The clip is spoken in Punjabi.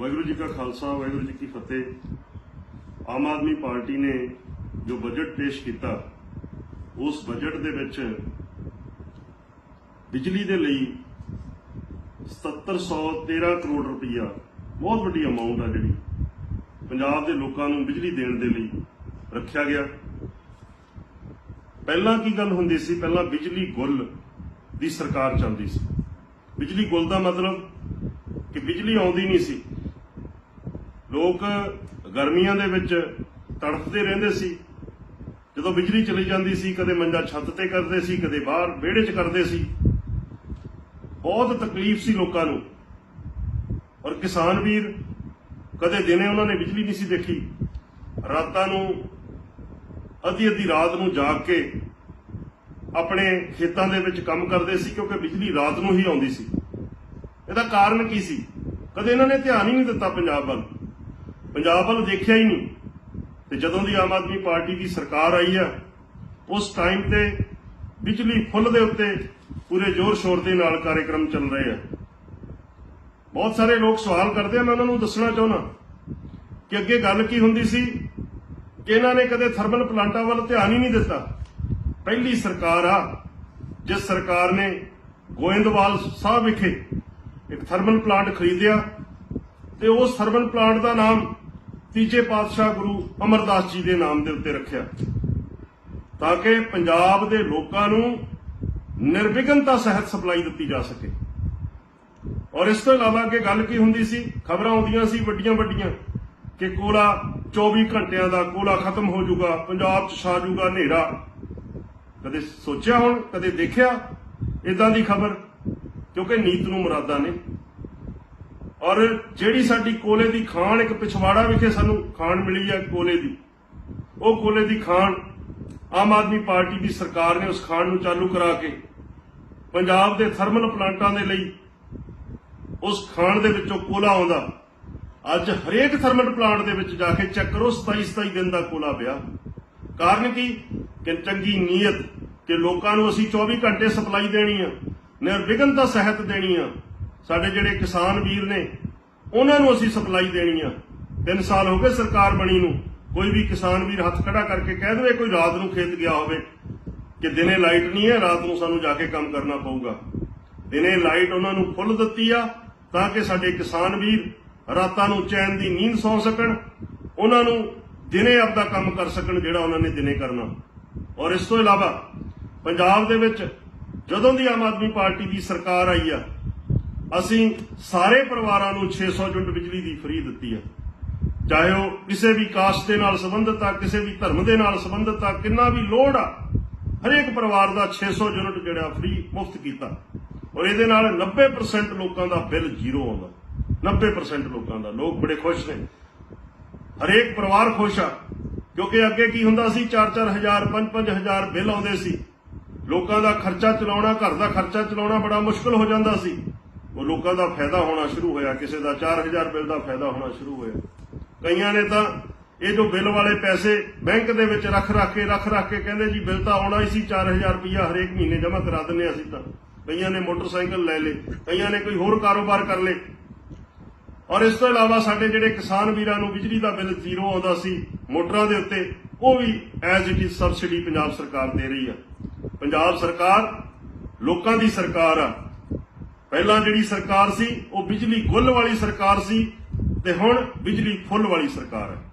ਵਾਹਿਗੁਰੂ ਜੀ ਕਾ ਖਾਲਸਾ, ਵਾਹਿਗੁਰੂ ਜੀ ਕੀ ਫਤਿਹ। ਆਮ ਆਦਮੀ ਪਾਰਟੀ ਨੇ ਜੋ ਬਜਟ ਪੇਸ਼ ਕੀਤਾ, ਉਸ ਬਜਟ ਦੇ ਵਿੱਚ ਬਿਜਲੀ ਦੇ ਲਈ 7713 ਕਰੋੜ ਰੁਪਈਆ, ਬਹੁਤ ਵੱਡੀ ਅਮਾਉਂਟ ਆ ਜਿਹੜੀ, ਪੰਜਾਬ ਦੇ ਲੋਕਾਂ ਨੂੰ ਬਿਜਲੀ ਦੇਣ ਦੇ ਲਈ ਰੱਖਿਆ ਗਿਆ। ਪਹਿਲਾਂ ਕੀ ਗੱਲ ਹੁੰਦੀ ਸੀ? ਪਹਿਲਾਂ ਬਿਜਲੀ ਗੁੱਲ ਦੀ ਸਰਕਾਰ ਚੱਲਦੀ ਸੀ। ਬਿਜਲੀ ਗੁੱਲ ਦਾ ਮਤਲਬ ਕਿ ਬਿਜਲੀ ਆਉਂਦੀ ਨਹੀਂ ਸੀ। ਲੋਕ ਗਰਮੀਆਂ ਦੇ ਵਿੱਚ ਤੜਫਦੇ ਰਹਿੰਦੇ ਸੀ। ਜਦੋਂ ਬਿਜਲੀ ਚਲੀ ਜਾਂਦੀ ਸੀ, ਕਦੇ ਮੰਜਾ ਛੱਤ ਤੇ ਕਰਦੇ ਸੀ, ਕਦੇ ਬਾਹਰ ਵਿਹੜੇ 'ਚ ਕਰਦੇ ਸੀ। ਬਹੁਤ ਤਕਲੀਫ ਸੀ ਲੋਕਾਂ ਨੂੰ। ਔਰ ਕਿਸਾਨ ਵੀਰ, ਕਦੇ ਦਿਨੇ ਉਹਨਾਂ ਨੇ ਬਿਜਲੀ ਨਹੀਂ ਸੀ ਦੇਖੀ। ਰਾਤਾਂ ਨੂੰ ਅੱਧੀ ਅੱਧੀ ਰਾਤ ਨੂੰ ਜਾਗ ਕੇ ਆਪਣੇ ਖੇਤਾਂ ਦੇ ਵਿੱਚ ਕੰਮ ਕਰਦੇ ਸੀ, ਕਿਉਂਕਿ ਬਿਜਲੀ ਰਾਤ ਨੂੰ ਹੀ ਆਉਂਦੀ ਸੀ। ਇਹਦਾ ਕਾਰਨ ਕੀ ਸੀ? ਕਦੇ ਇਹਨਾਂ ਨੇ ਧਿਆਨ ਹੀ ਨਹੀਂ ਦਿੱਤਾ ਪੰਜਾਬ ਵੱਲ। ਪੰਜਾਬ ਵੱਲ ਦੇਖਿਆ ਹੀ ਨਹੀਂ। ਤੇ ਜਦੋਂ ਦੀ ਆਮ ਆਦਮੀ ਪਾਰਟੀ ਦੀ ਸਰਕਾਰ ਆਈ ਆ, ਉਸ ਟਾਈਮ ਤੇ ਬਿਜਲੀ ਫੁੱਲ ਦੇ ਉੱਤੇ ਪੂਰੇ ਜ਼ੋਰ ਸ਼ੋਰ ਦੇ ਨਾਲ ਕਾਰਜਕ੍ਰਮ ਚੱਲ ਰਹੇ ਆ। ਬਹੁਤ ਸਾਰੇ ਲੋਕ ਸਵਾਲ ਕਰਦੇ ਆ, ਮੈਂ ਉਹਨਾਂ ਨੂੰ ਦੱਸਣਾ ਚਾਹੁੰਦਾ ਕਿ ਅੱਗੇ ਗੱਲ ਕੀ ਹੁੰਦੀ ਸੀ ਕਿ ਇਹਨਾਂ ਨੇ ਕਦੇ ਥਰਮਲ ਪਲਾਂਟਾਂ ਵੱਲ ਧਿਆਨ ਹੀ ਨਹੀਂ ਦਿੱਤਾ। ਪਹਿਲੀ ਸਰਕਾਰ ਆ, ਜਿਸ ਸਰਕਾਰ ਨੇ ਗੋਇੰਦਵਾਲ ਸਾਹਿਬ ਵਿਖੇ ਇੱਕ ਥਰਮਲ ਪਲਾਂਟ ਖਰੀਦਿਆ ਤੇ ਉਸ ਥਰਮਲ ਪਲਾਂਟ ਦਾ ਨਾਮ ਤੀਜੇ ਪਾਤਸ਼ਾਹ ਗੁਰੂ ਅਮਰਦਾਸ ਜੀ ਦੇ ਨਾਮ ਦੇ ਉੱਤੇ ਰੱਖਿਆ। ਤਾਂ ਕਿ ਪੰਜਾਬ ਦੇ ਲੋਕਾਂ ਨੂੰ ਨਿਰਵਿਘਨਤਾ ਸਹਿਤ ਸਪਲਾਈ ਦਿੱਤੀ ਜਾ ਸਕੇ। ਔਰ ਇਸ ਤੋਂ ਇਲਾਵਾ ਅੱਗੇ ਗੱਲ ਕੀ ਹੁੰਦੀ ਸੀ, ਖਬਰਾਂ ਆਉਂਦੀਆਂ ਸੀ ਵੱਡੀਆਂ ਵੱਡੀਆਂ ਕਿ ਕੋਲਾ 24 ਘੰਟਿਆਂ ਦਾ ਕੋਲਾ ਖਤਮ ਹੋ ਜਾਊਗਾ, ਪੰਜਾਬ 'ਚ ਛਾ ਜਾਊਗਾ ਹਨੇਰਾ। ਕਦੇ ਸੋਚਿਆ ਹੁਣ, ਕਦੇ ਦੇਖਿਆ? ਇਦਾਂ ਦੀ ਖਬਰ, ਕਿਉਂਕਿ ਨੀਤ ਨੂੰ ਮੁਰਾਦਾਂ ਨੇ। ਔਰ ਜਿਹੜੀ ਸਾਡੀ ਕੋਲੇ ਦੀ ਖਾਣ, ਇੱਕ ਪਿਛਵਾੜਾ ਵਿਖੇ ਸਾਨੂੰ ਖਾਣ ਮਿਲੀ ਹੈ ਕੋਲੇ ਦੀ, ਉਹ ਕੋਲੇ ਦੀ ਖਾਣ ਆਮ ਆਦਮੀ ਪਾਰਟੀ ਦੀ ਸਰਕਾਰ ਨੇ ਉਸ ਖਾਣ ਨੂੰ ਚਾਲੂ ਕਰਾ ਕੇ ਪੰਜਾਬ ਦੇ ਥਰਮਲ ਪਲਾਂਟਾਂ ਦੇ ਲਈ ਉਸ ਖਾਣ ਦੇ ਵਿੱਚੋਂ ਕੋਲਾ ਆਉਂਦਾ। ਅੱਜ ਹਰੇਕ ਥਰਮਲ ਪਲਾਂਟ ਦੇ ਵਿੱਚ ਜਾ ਕੇ ਚੈੱਕ ਕਰੋ 27 27 ਦਿਨ ਦਾ ਕੋਲਾ ਪਿਆ। ਕਾਰਨ ਕੀ? ਕਿ ਚੰਗੀ ਨੀਅਤ, ਕਿ ਲੋਕਾਂ ਨੂੰ ਅਸੀਂ 24 ਘੰਟੇ ਸਪਲਾਈ ਦੇਣੀ ਆ, ਨਿਰਵਿਘਨਤਾ ਸਹਿਤ ਦੇਣੀ ਆ। ਸਾਡੇ ਜਿਹੜੇ ਕਿਸਾਨ ਵੀਰ ਨੇ, ਉਹਨਾਂ ਨੂੰ ਅਸੀਂ ਸਪਲਾਈ ਦੇਣੀ ਆ। 3 ਸਾਲ ਹੋ ਗਏ ਸਰਕਾਰ ਬਣੀ ਨੂੰ। ਕੋਈ ਵੀ ਕਿਸਾਨ ਵੀਰ ਹੱਥ ਖੜਾ ਕਰਕੇ ਕਹਿ ਦੇਵੇ, ਕੋਈ ਰਾਤ ਨੂੰ ਖੇਤ ਗਿਆ ਹੋਵੇ, ਕਿ ਦਿਨੇ ਲਾਈਟ ਨਹੀਂ ਹੈ, ਰਾਤ ਨੂੰ ਸਾਨੂੰ ਜਾ ਕੇ ਕੰਮ ਕਰਨਾ ਪਊਗਾ। ਦਿਨੇ ਲਾਈਟ ਉਹਨਾਂ ਨੂੰ ਫੁੱਲ ਦਿੱਤੀ ਆ, ਤਾਂ ਕਿ ਸਾਡੇ ਕਿਸਾਨ ਵੀਰ ਰਾਤਾਂ ਨੂੰ ਚੈਨ ਦੀ ਨੀਂਦ ਸੌ ਸਕਣ, ਉਹਨਾਂ ਨੂੰ ਦਿਨੇ ਆਪਦਾ ਕੰਮ ਕਰ ਸਕਣ ਜਿਹੜਾ ਉਹਨਾਂ ਨੇ ਦਿਨੇ ਕਰਨਾ। ਔਰ ਇਸ ਤੋਂ ਇਲਾਵਾ ਪੰਜਾਬ ਦੇ ਵਿੱਚ ਜਦੋਂ ਦੀ ਆਮ ਆਦਮੀ ਪਾਰਟੀ ਦੀ ਸਰਕਾਰ ਆਈ ਆ ਅਸੀਂ ਸਾਰੇ ਪਰਿਵਾਰਾਂ ਨੂੰ 600 ਯੂਨਿਟ ਬਿਜਲੀ ਦੀ ਫ੍ਰੀ ਦਿੱਤੀ ਆ ਚਾਹੇ ਉਹ ਕਿਸੇ ਵੀ ਕਾਸਟ ਦੇ ਨਾਲ ਸੰਬੰਧਿਤ ਆ, ਕਿਸੇ ਵੀ ਧਰਮ ਦੇ ਨਾਲ ਸੰਬੰਧਿਤ ਆ, ਕਿੰਨਾ ਵੀ ਲੋੜ ਆ, ਹਰੇਕ ਪਰਿਵਾਰ ਦਾ 600 ਯੂਨਿਟ ਜਿਹੜਾ ਫ੍ਰੀ ਮੁਫਤ ਕੀਤਾ। ਔਰ ਇਹਦੇ ਨਾਲ 90% ਲੋਕਾਂ ਦਾ ਬਿੱਲ ਜ਼ੀਰੋ ਆਉਂਦਾ। 90% ਲੋਕਾਂ ਦਾ। ਲੋਕ ਬੜੇ ਖੁਸ਼ ਨੇ। ਹਰੇਕ ਪਰਿਵਾਰ ਖੁਸ਼ ਆ, ਕਿਉਂਕਿ ਅੱਗੇ ਕੀ ਹੁੰਦਾ ਸੀ? 4-4000 5-5000 ਬਿੱਲ ਆਉਂਦੇ ਸੀ। ਲੋਕਾਂ ਦਾ ਖਰਚਾ ਚਲਾਉਣਾ, ਘਰ ਦਾ ਖਰਚਾ ਚਲਾਉਣਾ ਬੜਾ ਮੁਸ਼ਕਲ ਹੋ ਜਾਂਦਾ ਸੀ। ਉਹ ਲੋਕਾਂ ਦਾ ਫਾਇਦਾ ਹੋਣਾ ਸ਼ੁਰੂ ਹੋਇਆ, ਕਿਸੇ ਦਾ 4000 ਬਿੱਲ ਦਾ ਫਾਇਦਾ ਹੋਣਾ ਸ਼ੁਰੂ ਹੋਇਆ। ਕਈਆਂ ਨੇ ਤਾਂ ਇਹ ਜੋ ਬਿੱਲ ਵਾਲੇ ਪੈਸੇ ਬੈਂਕ ਦੇ ਵਿੱਚ ਰੱਖ ਰੱਖ ਕੇ, ਰੱਖ ਰੱਖ ਕੇ ਕਹਿੰਦੇ ਜੀ ਬਿੱਲ ਤਾਂ ਆਉਣਾ ਹੀ ਸੀ 4000 ਰੁਪਇਆ ਹਰੇਕ ਮਹੀਨੇ ਜਮ੍ਹਾਂ ਕਰਾ ਦਿੰਨੇ ਅਸੀਂ ਤਾਂ। ਕਈਆਂ ਨੇ ਮੋਟਰਸਾਈਕਲ ਲੈ ਲਏ, ਕਈਆਂ ਨੇ ਕੋਈ ਹੋਰ ਕਾਰੋਬਾਰ ਕਰ ਲਏ। ਔਰ ਇਸ ਤੋਂ ਇਲਾਵਾ ਸਾਡੇ ਜਿਹੜੇ ਕਿਸਾਨ ਵੀਰਾਂ ਨੂੰ ਬਿਜਲੀ ਦਾ ਬਿੱਲ ਜ਼ੀਰੋ ਆਉਂਦਾ ਸੀ ਮੋਟਰਾਂ ਦੇ ਉੱਤੇ, ਉਹ ਵੀ as it is subsidy Punjab ਸਰਕਾਰ ਦੇ ਰਹੀ ਆ। ਪੰਜਾਬ ਸਰਕਾਰ ਲੋਕਾਂ ਦੀ ਸਰਕਾਰ ਆ। ਪਹਿਲਾਂ ਜਿਹੜੀ ਸਰਕਾਰ ਸੀ, ਉਹ ਬਿਜਲੀ ਗੁੱਲ ਵਾਲੀ ਸਰਕਾਰ ਸੀ ਤੇ ਹੁਣ ਬਿਜਲੀ ਫੁੱਲ ਵਾਲੀ ਸਰਕਾਰ ਹੈ।